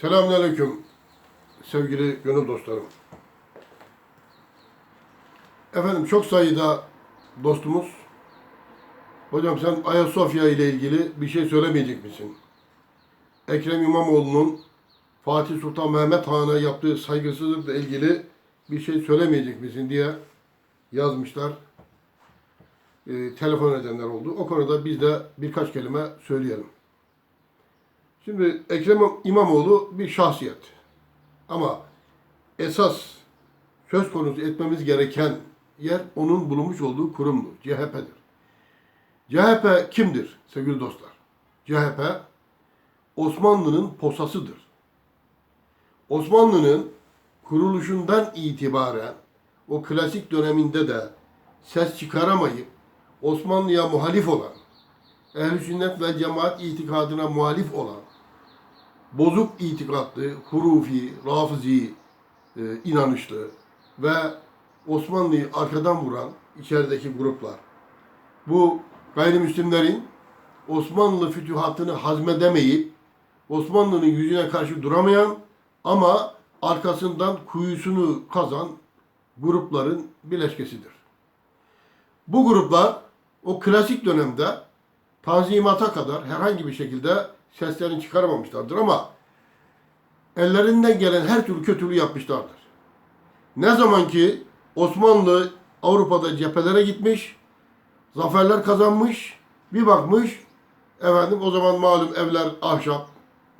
Selamünaleyküm sevgili gönül dostlarım. Efendim çok sayıda dostumuz Hocam sen Ayasofya ile ilgili bir şey söylemeyecek misin? Ekrem İmamoğlu'nun Fatih Sultan Mehmet Han'a yaptığı saygısızlıkla ilgili bir şey söylemeyecek misin diye yazmışlar. Ee, telefon edenler oldu. O konuda biz de birkaç kelime söyleyelim. Şimdi Ekrem İmamoğlu bir şahsiyet. Ama esas söz konusu etmemiz gereken yer onun bulunmuş olduğu kurumdur. CHP'dir. CHP kimdir sevgili dostlar? CHP Osmanlı'nın posasıdır. Osmanlı'nın kuruluşundan itibaren o klasik döneminde de ses çıkaramayıp Osmanlı'ya muhalif olan, ehl sünnet ve cemaat itikadına muhalif olan, bozuk itikatlı, hurufi, rafizi e, inanışlı ve Osmanlı'yı arkadan vuran içerideki gruplar. Bu gayrimüslimlerin Osmanlı fütühatını hazmedemeyip Osmanlı'nın yüzüne karşı duramayan ama arkasından kuyusunu kazan grupların bileşkesidir. Bu gruplar o klasik dönemde tanzimata kadar herhangi bir şekilde seslerini çıkaramamışlardır ama ellerinden gelen her türlü kötülüğü yapmışlardır. Ne zaman ki Osmanlı Avrupa'da cephelere gitmiş, zaferler kazanmış, bir bakmış, efendim o zaman malum evler ahşap,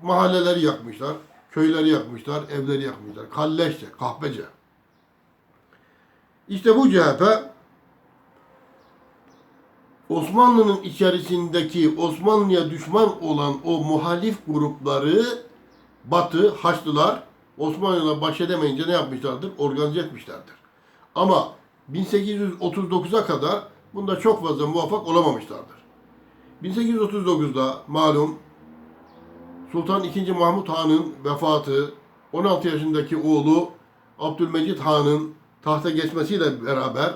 mahalleleri yakmışlar, köyleri yakmışlar, evleri yakmışlar. Kalleşçe, kahpece. İşte bu CHP Osmanlı'nın içerisindeki Osmanlı'ya düşman olan o muhalif grupları Batı, Haçlılar Osmanlı'yla baş edemeyince ne yapmışlardır? Organize etmişlerdir. Ama 1839'a kadar bunda çok fazla muvaffak olamamışlardır. 1839'da malum Sultan II. Mahmut Han'ın vefatı, 16 yaşındaki oğlu Abdülmecit Han'ın tahta geçmesiyle beraber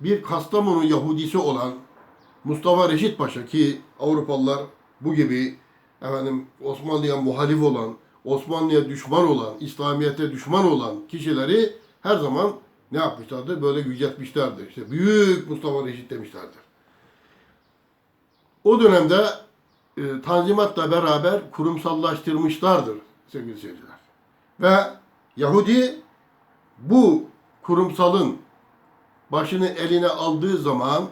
bir Kastamonu Yahudisi olan Mustafa Reşit Paşa ki Avrupalılar bu gibi efendim Osmanlı'ya muhalif olan, Osmanlı'ya düşman olan, İslamiyet'e düşman olan kişileri her zaman ne yapmışlardır? Böyle yüceltmişlerdir. İşte büyük Mustafa Reşit demişlerdir. O dönemde e, Tanzimat'la beraber kurumsallaştırmışlardır sevgili seyirciler. Ve Yahudi bu kurumsalın başını eline aldığı zaman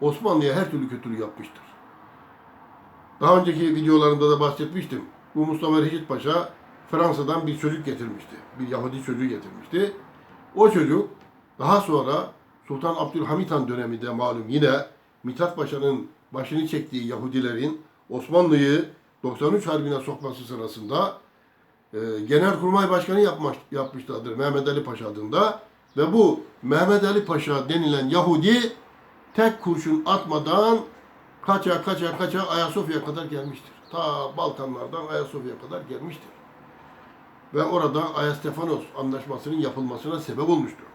Osmanlı'ya her türlü kötülük yapmıştır. Daha önceki videolarında da bahsetmiştim. Bu Mustafa Reşit Paşa Fransa'dan bir çocuk getirmişti. Bir Yahudi çocuğu getirmişti. O çocuk daha sonra Sultan Abdülhamit Han döneminde malum yine Mithat Paşa'nın başını çektiği Yahudilerin Osmanlı'yı 93 Harbi'ne sokması sırasında e, Genelkurmay Başkanı yapmış, yapmışlardır Mehmet Ali Paşa adında. Ve bu Mehmet Ali Paşa denilen Yahudi tek kurşun atmadan kaça kaça kaça Ayasofya'ya kadar gelmiştir. Ta Balkanlardan Ayasofya'ya kadar gelmiştir. Ve orada Ayastefanos anlaşmasının yapılmasına sebep olmuştur.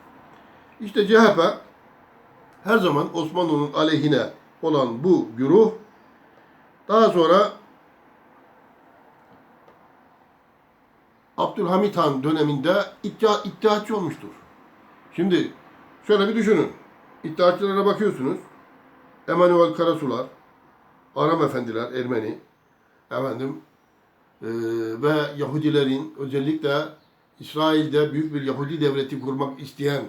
İşte CHP her zaman Osmanlı'nın aleyhine olan bu güruh daha sonra Abdülhamit Han döneminde iddia, iddiatçı olmuştur. Şimdi şöyle bir düşünün. İddiatçılara bakıyorsunuz. Emanuel Karasular, Aram Efendiler, Ermeni, efendim e, ve Yahudilerin özellikle İsrail'de büyük bir Yahudi devleti kurmak isteyen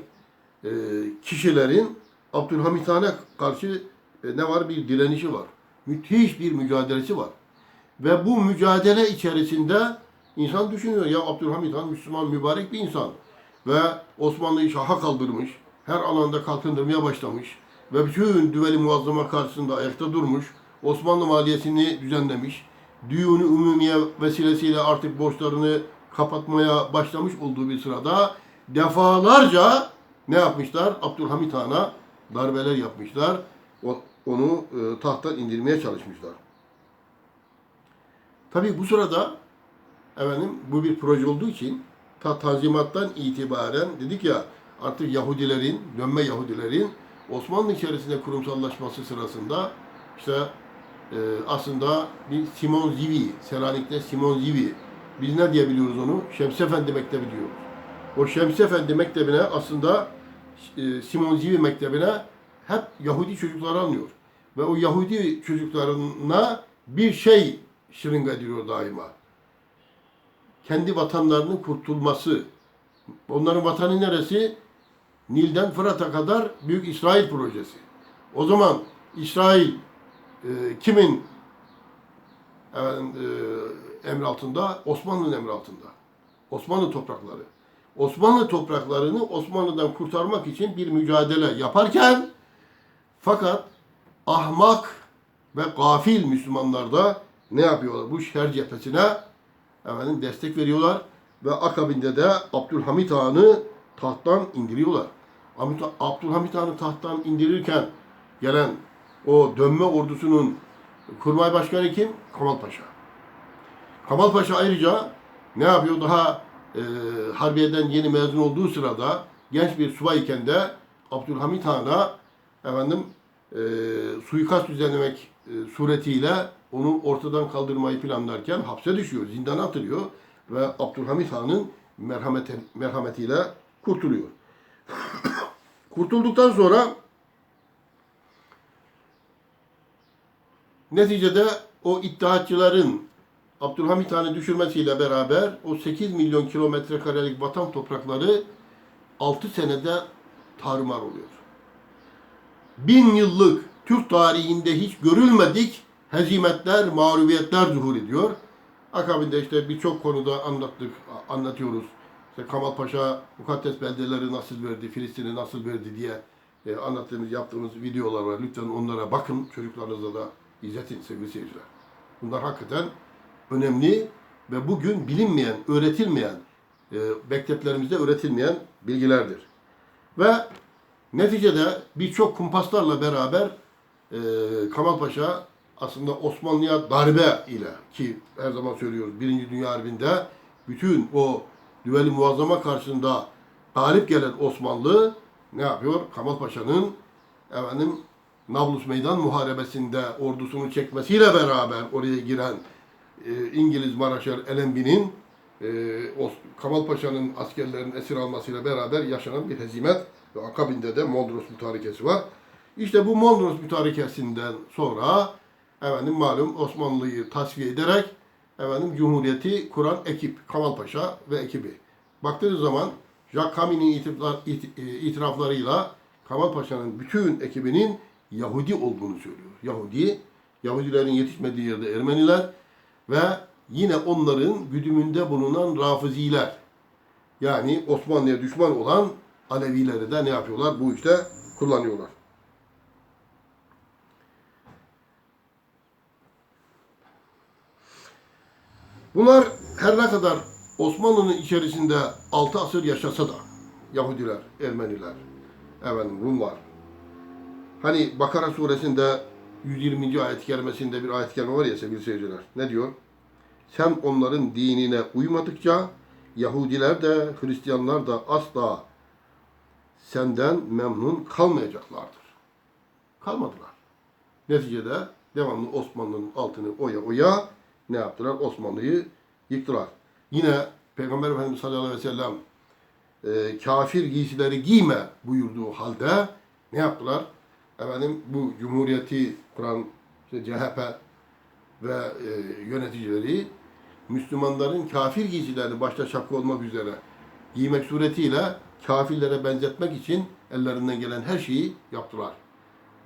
e, kişilerin Abdülhamit Han'a karşı e, ne var? Bir direnişi var. Müthiş bir mücadelesi var. Ve bu mücadele içerisinde insan düşünüyor ya Abdülhamit Han Müslüman mübarek bir insan ve Osmanlı'yı şaha kaldırmış, her alanda kalkındırmaya başlamış ve bütün düveli muazzama karşısında ayakta durmuş, Osmanlı maliyesini düzenlemiş, düğünü umumiye vesilesiyle artık borçlarını kapatmaya başlamış olduğu bir sırada defalarca ne yapmışlar? Abdülhamit Han'a darbeler yapmışlar. Onu e, tahttan indirmeye çalışmışlar. Tabii bu sırada efendim bu bir proje olduğu için ta tanzimattan itibaren dedik ya artık Yahudilerin, dönme Yahudilerin Osmanlı içerisinde kurumsallaşması sırasında işte e, aslında bir Simon Zivi, Selanik'te Simon Zivi biz ne diyebiliyoruz onu? Şems Efendi Mektebi diyoruz. O Şems Efendi Mektebi'ne aslında e, Simon Zivi Mektebi'ne hep Yahudi çocukları alınıyor. Ve o Yahudi çocuklarına bir şey şırınga ediyor daima. Kendi vatanlarının kurtulması. Onların vatanı neresi? Nil'den Fırat'a kadar Büyük İsrail projesi. O zaman İsrail e, kimin efendim, e, emri altında? Osmanlı'nın emri altında. Osmanlı toprakları. Osmanlı topraklarını Osmanlı'dan kurtarmak için bir mücadele yaparken fakat ahmak ve gafil Müslümanlar da ne yapıyorlar? Bu şer cephesine efendim, destek veriyorlar ve akabinde de Abdülhamit Han'ı tahttan indiriyorlar. Abdül- Abdülhamit Han'ı tahttan indirirken gelen o dönme ordusunun kurmay başkanı kim? Kamal Paşa. Kamal Paşa ayrıca ne yapıyor? Daha e, Harbiye'den yeni mezun olduğu sırada genç bir subayken de Abdülhamit Han'a efendim e, suikast düzenlemek e, suretiyle onu ortadan kaldırmayı planlarken hapse düşüyor, zindana atılıyor ve Abdülhamit Han'ın merhameti, merhametiyle kurtuluyor. Kurtulduktan sonra neticede o iddiatçıların Abdülhamit Han'ı düşürmesiyle beraber o 8 milyon kilometre karelik vatan toprakları 6 senede tarumar oluyor. Bin yıllık Türk tarihinde hiç görülmedik hezimetler, mağlubiyetler zuhur ediyor. Akabinde işte birçok konuda anlattık, anlatıyoruz. İşte Kamal Paşa mukaddes beldeleri nasıl verdi, Filistin'i nasıl verdi diye e, anlattığımız, yaptığımız videolar var. Lütfen onlara bakın, çocuklarınıza da izletin sevgili seyirciler. Bunlar hakikaten önemli ve bugün bilinmeyen, öğretilmeyen, e, mekteplerimizde öğretilmeyen bilgilerdir. Ve neticede birçok kumpaslarla beraber e, Kamal Paşa aslında Osmanlı'ya darbe ile ki her zaman söylüyoruz Birinci Dünya Harbi'nde bütün o düveli muazzama karşısında galip gelen Osmanlı ne yapıyor? Kamal Paşa'nın efendim Nablus Meydan Muharebesi'nde ordusunu çekmesiyle beraber oraya giren e, İngiliz Maraşer Ellenby'nin e, Kamal Paşa'nın askerlerin esir almasıyla beraber yaşanan bir hezimet ve akabinde de Mondros Mütarekesi var. İşte bu Mondros Mütarekesi'nden sonra efendim malum Osmanlı'yı tasfiye ederek efendim Cumhuriyeti kuran ekip Kamal Paşa ve ekibi. Baktığınız zaman Jacques it- e, itiraflarıyla Kamal Paşa'nın bütün ekibinin Yahudi olduğunu söylüyor. Yahudi, Yahudilerin yetişmediği yerde Ermeniler ve yine onların güdümünde bulunan Rafiziler. Yani Osmanlı'ya düşman olan Alevileri de ne yapıyorlar? Bu işte kullanıyorlar. Bunlar her ne kadar Osmanlı'nın içerisinde 6 asır yaşasa da Yahudiler, Ermeniler, efendim Rumlar. Hani Bakara suresinde 120. ayet-i bir ayet-i var ya sevgili seyirciler. Ne diyor? Sen onların dinine uymadıkça Yahudiler de Hristiyanlar da asla senden memnun kalmayacaklardır. Kalmadılar. Neticede devamlı Osmanlı'nın altını oya oya ne yaptılar? Osmanlı'yı yıktılar. Yine Peygamber Efendimiz sallallahu aleyhi ve sellem e, kafir giysileri giyme buyurduğu halde ne yaptılar? Efendim bu cumhuriyeti kuran işte CHP ve e, yöneticileri Müslümanların kafir giysilerini başta şapka olmak üzere giymek suretiyle kafirlere benzetmek için ellerinden gelen her şeyi yaptılar.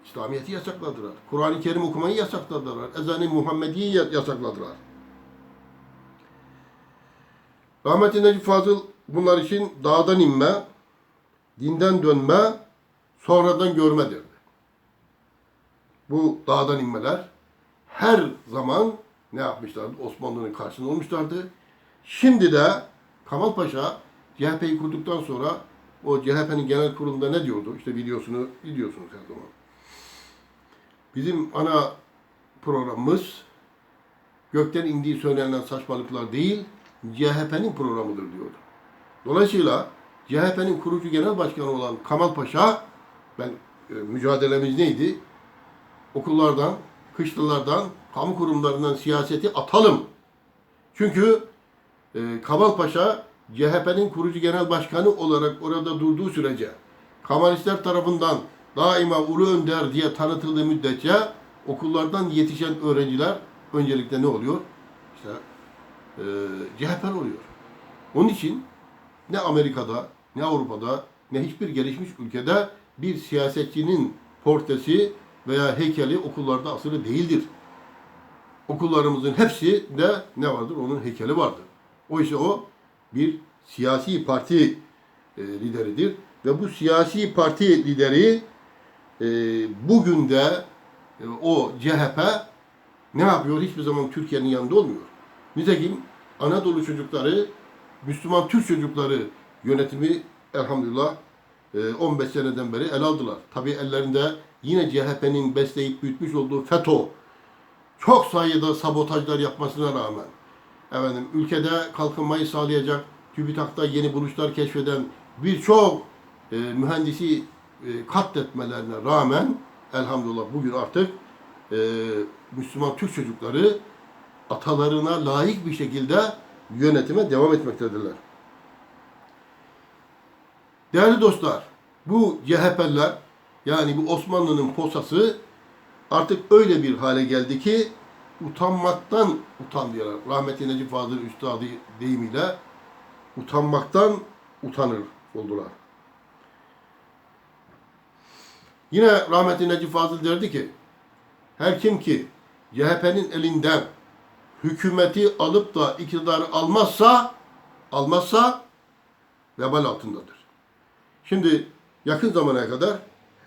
İslamiyet'i yasakladılar. Kur'an-ı Kerim okumayı yasakladılar. Ezan-ı Muhammedi'yi ya- yasakladılar. Rahmetli Necip Fazıl bunlar için dağdan inme, dinden dönme, sonradan görme derdi. Bu dağdan inmeler her zaman ne yapmışlardı? Osmanlı'nın karşısında olmuşlardı. Şimdi de Kamal Paşa CHP'yi kurduktan sonra o CHP'nin genel kurulunda ne diyordu? İşte videosunu biliyorsunuz her zaman. Bizim ana programımız gökten indiği söylenen saçmalıklar değil, CHP'nin programıdır diyordu. Dolayısıyla CHP'nin kurucu genel başkanı olan Kamal Paşa, ben e, mücadelemiz neydi? Okullardan, kışlalardan, kamu kurumlarından siyaseti atalım. Çünkü e, Kamal Paşa CHP'nin kurucu genel başkanı olarak orada durduğu sürece Kemalistler tarafından daima ulu önder diye tanıtıldığı müddetçe okullardan yetişen öğrenciler öncelikle ne oluyor? İşte e, CHP oluyor. Onun için ne Amerika'da, ne Avrupa'da, ne hiçbir gelişmiş ülkede bir siyasetçinin portresi veya heykeli okullarda asılı değildir. Okullarımızın hepsi de ne vardır? Onun heykeli vardır. Oysa o bir siyasi parti e, lideridir. Ve bu siyasi parti lideri e, bugün de e, o CHP ne yapıyor? Hiçbir zaman Türkiye'nin yanında olmuyor. Nitekim Anadolu çocukları, Müslüman Türk çocukları yönetimi elhamdülillah e, 15 seneden beri el aldılar. Tabi ellerinde yine CHP'nin besleyip büyütmüş olduğu FETÖ çok sayıda sabotajlar yapmasına rağmen efendim ülkede kalkınmayı sağlayacak TÜBİTAK'ta yeni buluşlar keşfeden birçok e, mühendisi e, katletmelerine rağmen elhamdülillah bugün artık e, Müslüman Türk çocukları atalarına layık bir şekilde yönetime devam etmektedirler. Değerli dostlar, bu CHP'liler yani bu Osmanlı'nın posası artık öyle bir hale geldi ki utanmaktan utan diyorlar. Rahmetli Necip Fazıl Üstadı deyimiyle utanmaktan utanır oldular. Yine rahmetli Necip Fazıl derdi ki her kim ki CHP'nin elinden hükümeti alıp da iktidarı almazsa almazsa vebal altındadır. Şimdi yakın zamana kadar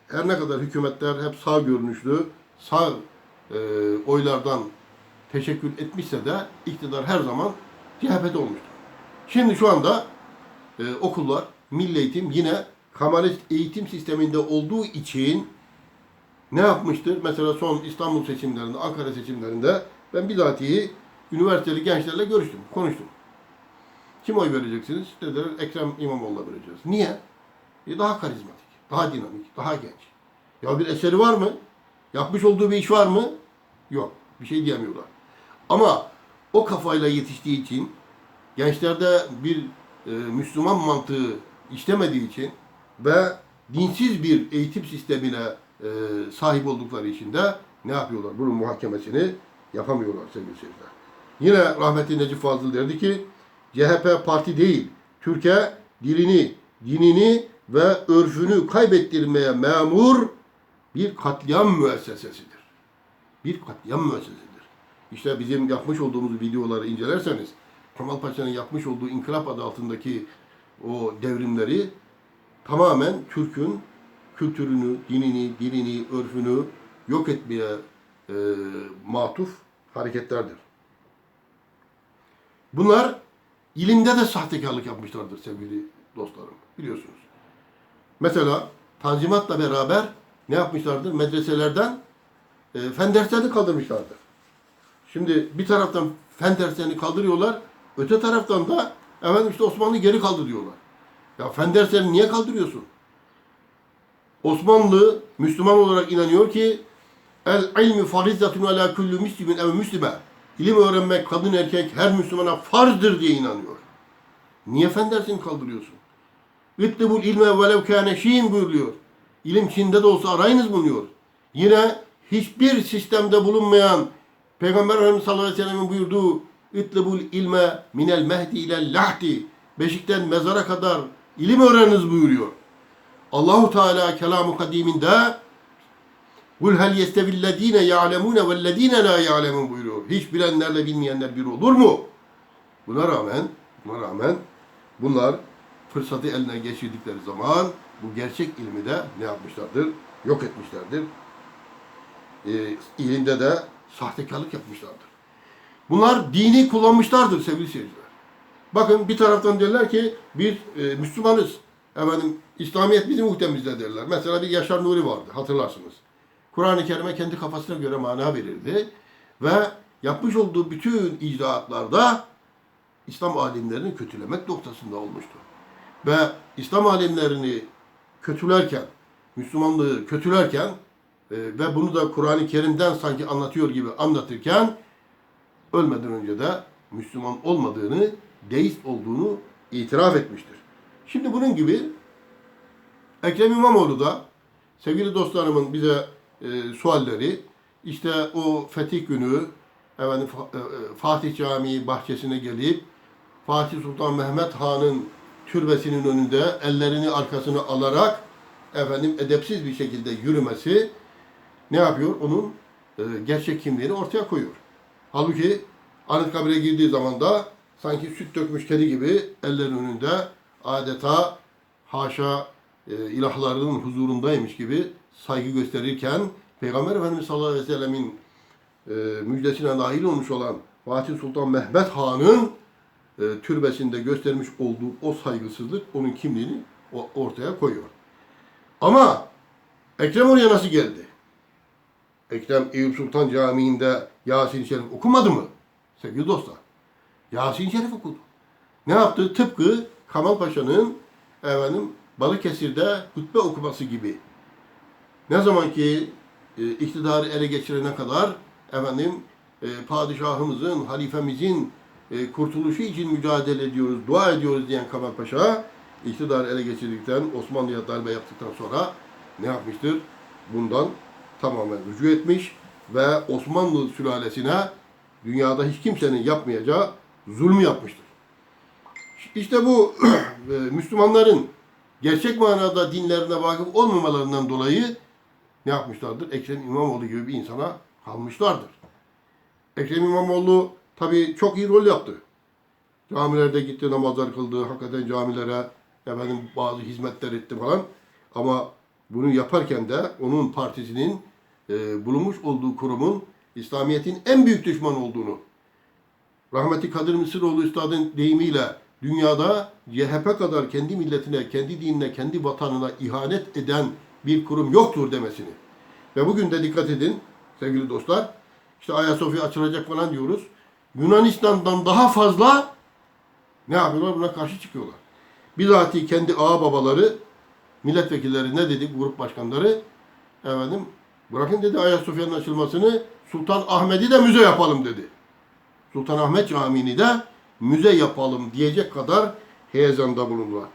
her ne kadar hükümetler hep sağ görünüşlü, sağ e, oylardan teşekkür etmişse de iktidar her zaman CHP'de olmuştur. Şimdi şu anda e, okullar, milli eğitim yine Kemalist eğitim sisteminde olduğu için ne yapmıştır? Mesela son İstanbul seçimlerinde, Ankara seçimlerinde ben bizatihi üniversiteli gençlerle görüştüm, konuştum. Kim oy vereceksiniz? Dediler Ekrem İmamoğlu'na vereceğiz. Niye? E daha karizmatik, daha dinamik, daha genç. Ya bir eseri var mı? Yapmış olduğu bir iş var mı? Yok. Bir şey diyemiyorlar. Ama o kafayla yetiştiği için gençlerde bir e, Müslüman mantığı işlemediği için ve dinsiz bir eğitim sistemine e, sahip oldukları için de ne yapıyorlar? Bunun muhakemesini yapamıyorlar sevgili seyirciler. Yine rahmetli Necip Fazıl derdi ki CHP parti değil, Türkiye dilini, dinini ve örfünü kaybettirmeye memur bir katliam müessesesidir. Bir katliam müessesesidir. İşte bizim yapmış olduğumuz videoları incelerseniz Kemal Paşa'nın yapmış olduğu inkılap adı altındaki o devrimleri tamamen Türk'ün kültürünü, dinini, dilini, örfünü yok etmeye e, matuf hareketlerdir. Bunlar ilimde de sahtekarlık yapmışlardır sevgili dostlarım. Biliyorsunuz. Mesela Tanzimat'la beraber ne yapmışlardır? Medreselerden e, fen derslerini kaldırmışlardır. Şimdi bir taraftan fen derslerini kaldırıyorlar, öte taraftan da efendim işte Osmanlı geri kaldırıyorlar. Ya fen derslerini niye kaldırıyorsun? Osmanlı Müslüman olarak inanıyor ki el ilmi farizatun ala kullu müslimin ev müslime. İlim öğrenmek kadın erkek her Müslümana farzdır diye inanıyor. Niye fen dersini kaldırıyorsun? İttibul ilme velev kâne şiin buyuruyor. İlim Çin'de de olsa arayınız bulunuyor. Yine hiçbir sistemde bulunmayan Peygamber Efendimiz sallallahu aleyhi ve sellem'in buyurduğu İtlebul ilme minel mehdi ile lahdi Beşikten mezara kadar ilim öğreniniz buyuruyor. Allahu Teala kelamı kadiminde Kul hel yestevillezine ya'lemune vellezine la ya'lemun buyuruyor. Hiç bilenlerle bilmeyenler bir olur mu? Buna rağmen, buna rağmen bunlar fırsatı eline geçirdikleri zaman bu gerçek ilmi de ne yapmışlardır? Yok etmişlerdir. Ee, ilimde de sahtekarlık yapmışlardır. Bunlar dini kullanmışlardır sevgili seyirciler. Bakın bir taraftan derler ki bir e, Müslümanız. Efendim İslamiyet bizim muhtemizde derler. Mesela bir Yaşar Nuri vardı hatırlarsınız. Kur'an-ı Kerim'e kendi kafasına göre mana verirdi. Ve yapmış olduğu bütün icraatlarda İslam alimlerini kötülemek noktasında olmuştu. Ve İslam alimlerini kötülerken, Müslümanlığı kötülerken e, ve bunu da Kur'an-ı Kerim'den sanki anlatıyor gibi anlatırken ölmeden önce de Müslüman olmadığını deist olduğunu itiraf etmiştir. Şimdi bunun gibi Ekrem İmamoğlu da sevgili dostlarımın bize e, sualleri işte o fetih günü efendim, e, e, Fatih Camii bahçesine gelip Fatih Sultan Mehmet Han'ın türbesinin önünde ellerini arkasına alarak efendim edepsiz bir şekilde yürümesi ne yapıyor? Onun e, gerçek kimliğini ortaya koyuyor. Halbuki Anıtkabir'e girdiği zaman da sanki süt dökmüş kedi gibi ellerin önünde adeta haşa e, ilahlarının huzurundaymış gibi saygı gösterirken Peygamber Efendimiz sallallahu aleyhi ve sellemin e, müjdesine dahil olmuş olan Fatih Sultan Mehmet Han'ın e, türbesinde göstermiş olduğu o saygısızlık onun kimliğini ortaya koyuyor. Ama Ekrem oraya nasıl geldi? Ekrem Eyüp Sultan Camii'nde Yasin-i Şerif okumadı mı? Sevgili dostlar. Yasin-i Şerif okudu. Ne yaptı? Tıpkı Kamal Paşa'nın efendim Balıkesir'de hutbe okuması gibi. Ne zaman ki e, iktidarı ele geçirene kadar efendim e, padişahımızın, halifemizin e, kurtuluşu için mücadele ediyoruz, dua ediyoruz diyen Kamal Paşa iktidarı ele geçirdikten, Osmanlı'ya darbe yaptıktan sonra ne yapmıştır? Bundan tamamen rücu etmiş ve Osmanlı sülalesine dünyada hiç kimsenin yapmayacağı zulmü yapmıştır. İşte bu e, Müslümanların gerçek manada dinlerine vakıf olmamalarından dolayı ne yapmışlardır? Ekrem İmamoğlu gibi bir insana kalmışlardır. Ekrem İmamoğlu tabii çok iyi rol yaptı. Camilerde gitti, namazlar kıldı, hakikaten camilere efendim bazı hizmetler etti falan. Ama bunu yaparken de onun partisinin e, bulunmuş olduğu kurumun İslamiyet'in en büyük düşmanı olduğunu rahmetli Kadir Mısıroğlu Üstad'ın deyimiyle dünyada CHP kadar kendi milletine, kendi dinine, kendi vatanına ihanet eden bir kurum yoktur demesini. Ve bugün de dikkat edin sevgili dostlar. İşte Ayasofya açılacak falan diyoruz. Yunanistan'dan daha fazla ne yapıyorlar? Buna karşı çıkıyorlar. Bizatihi kendi ağa babaları, milletvekilleri ne dedi grup başkanları? Efendim bırakın dedi Ayasofya'nın açılmasını Sultan Ahmet'i de müze yapalım dedi. Sultanahmet Camii'ni de müze yapalım diyecek kadar heyezanda bulundular.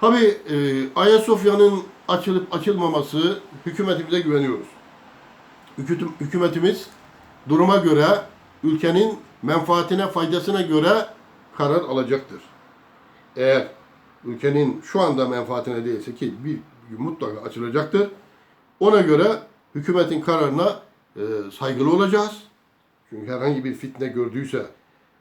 Tabi e, Ayasofya'nın açılıp açılmaması hükümetimize güveniyoruz. Hükümetimiz duruma göre ülkenin menfaatine faydasına göre karar alacaktır. Eğer ülkenin şu anda menfaatine değilse ki bir mutlaka açılacaktır. Ona göre hükümetin kararına e, saygılı olacağız. Çünkü herhangi bir fitne gördüyse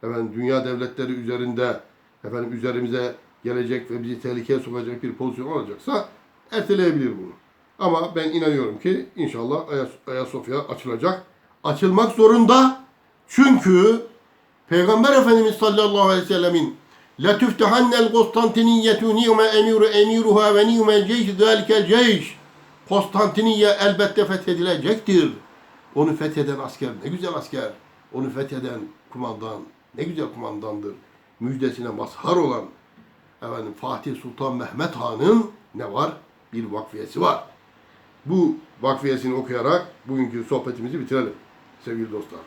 efendim dünya devletleri üzerinde efendim üzerimize gelecek ve bizi tehlikeye sokacak bir pozisyon olacaksa erteleyebilir bunu. Ama ben inanıyorum ki inşallah Ayas- Ayasofya açılacak. Açılmak zorunda. Çünkü Peygamber Efendimiz sallallahu aleyhi ve sellemin Konstantiniyetu niyme emiru emiruha ve niyme ceyş zâlikel ceyş Konstantiniye elbette fethedilecektir. Onu fetheden asker ne güzel asker. Onu fetheden kumandan ne güzel kumandandır. Müjdesine mazhar olan efendim Fatih Sultan Mehmet Han'ın ne var? Bir vakfiyesi var. Bu vakfiyesini okuyarak bugünkü sohbetimizi bitirelim sevgili dostlar.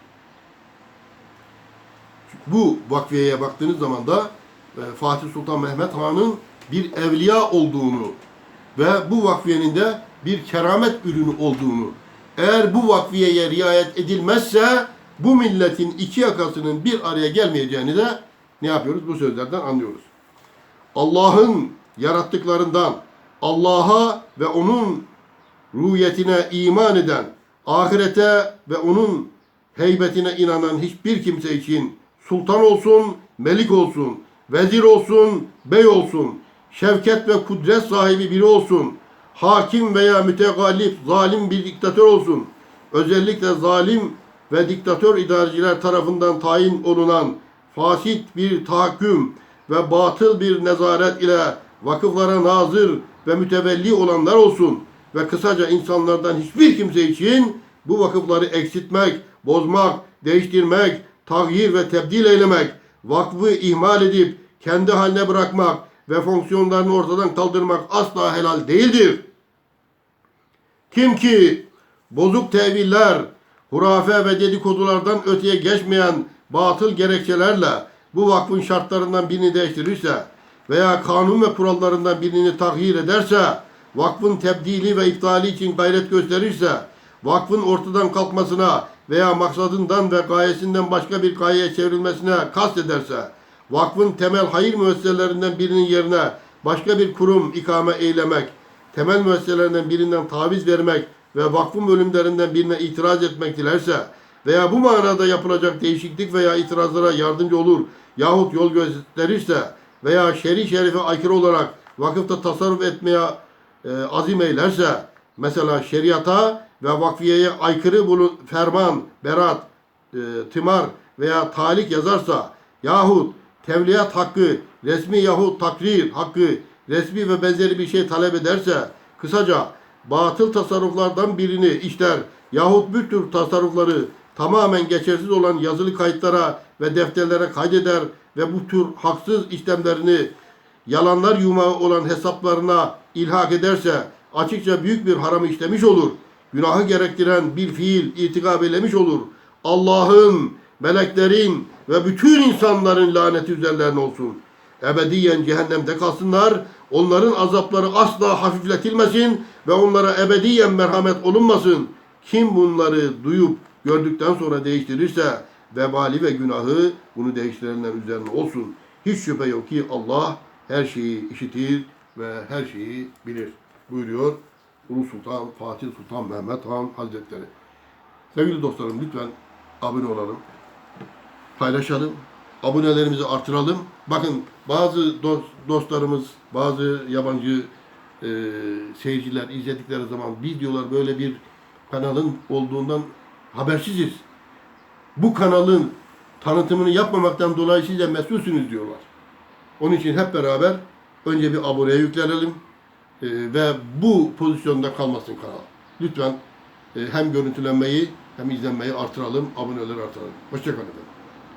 Bu vakfiyeye baktığınız zaman da e, Fatih Sultan Mehmet Han'ın bir evliya olduğunu ve bu vakfiyenin de bir keramet ürünü olduğunu eğer bu vakfiyeye riayet edilmezse bu milletin iki yakasının bir araya gelmeyeceğini de ne yapıyoruz? Bu sözlerden anlıyoruz. Allah'ın yarattıklarından Allah'a ve onun ruhiyetine iman eden, ahirete ve onun heybetine inanan hiçbir kimse için sultan olsun, melik olsun, vezir olsun, bey olsun, şevket ve kudret sahibi biri olsun, hakim veya mütegallip, zalim bir diktatör olsun, özellikle zalim ve diktatör idareciler tarafından tayin olunan fasit bir tahakküm ve batıl bir nezaret ile vakıflara nazır ve mütevelli olanlar olsun ve kısaca insanlardan hiçbir kimse için bu vakıfları eksiltmek, bozmak, değiştirmek, tagyir ve tebdil eylemek, vakfı ihmal edip kendi haline bırakmak ve fonksiyonlarını ortadan kaldırmak asla helal değildir. Kim ki bozuk teviller, hurafe ve dedikodulardan öteye geçmeyen batıl gerekçelerle bu vakfın şartlarından birini değiştirirse veya kanun ve kurallarından birini tahyir ederse, vakfın tebdili ve iptali için gayret gösterirse, vakfın ortadan kalkmasına veya maksadından ve gayesinden başka bir gayeye çevrilmesine kast ederse, vakfın temel hayır müesseselerinden birinin yerine başka bir kurum ikame eylemek, temel müesseselerinden birinden taviz vermek ve vakfın bölümlerinden birine itiraz etmek dilerse veya bu manada yapılacak değişiklik veya itirazlara yardımcı olur yahut yol gösterirse veya şer'i şerife aykırı olarak vakıfta tasarruf etmeye e, azim eylerse mesela şeriata ve vakfiyeye aykırı bulun ferman, berat, e, timar veya talik yazarsa yahut tevliyat hakkı, resmi yahut takrir hakkı, resmi ve benzeri bir şey talep ederse, kısaca batıl tasarruflardan birini işler yahut bir tür tasarrufları tamamen geçersiz olan yazılı kayıtlara ve defterlere kaydeder ve bu tür haksız işlemlerini yalanlar yumağı olan hesaplarına ilhak ederse açıkça büyük bir haram işlemiş olur. Günahı gerektiren bir fiil itikab eylemiş olur. Allah'ın, meleklerin ve bütün insanların laneti üzerlerine olsun. Ebediyen cehennemde kalsınlar. Onların azapları asla hafifletilmesin ve onlara ebediyen merhamet olunmasın. Kim bunları duyup gördükten sonra değiştirirse vebali ve günahı bunu değiştirenler üzerine olsun. Hiç şüphe yok ki Allah her şeyi işitir ve her şeyi bilir. Buyuruyor Ulu Sultan Fatih Sultan Mehmet Han Hazretleri. Sevgili dostlarım lütfen abone olalım. Paylaşalım. Abonelerimizi artıralım. Bakın bazı dost- dostlarımız, bazı yabancı e, seyirciler izledikleri zaman biz böyle bir kanalın olduğundan habersiziz. Bu kanalın tanıtımını yapmamaktan dolayı siz de mesulsünüz diyorlar. Onun için hep beraber önce bir aboneye yüklenelim e, ve bu pozisyonda kalmasın kanal. Lütfen e, hem görüntülenmeyi hem izlenmeyi artıralım, aboneleri artıralım. Hoşçakalın efendim.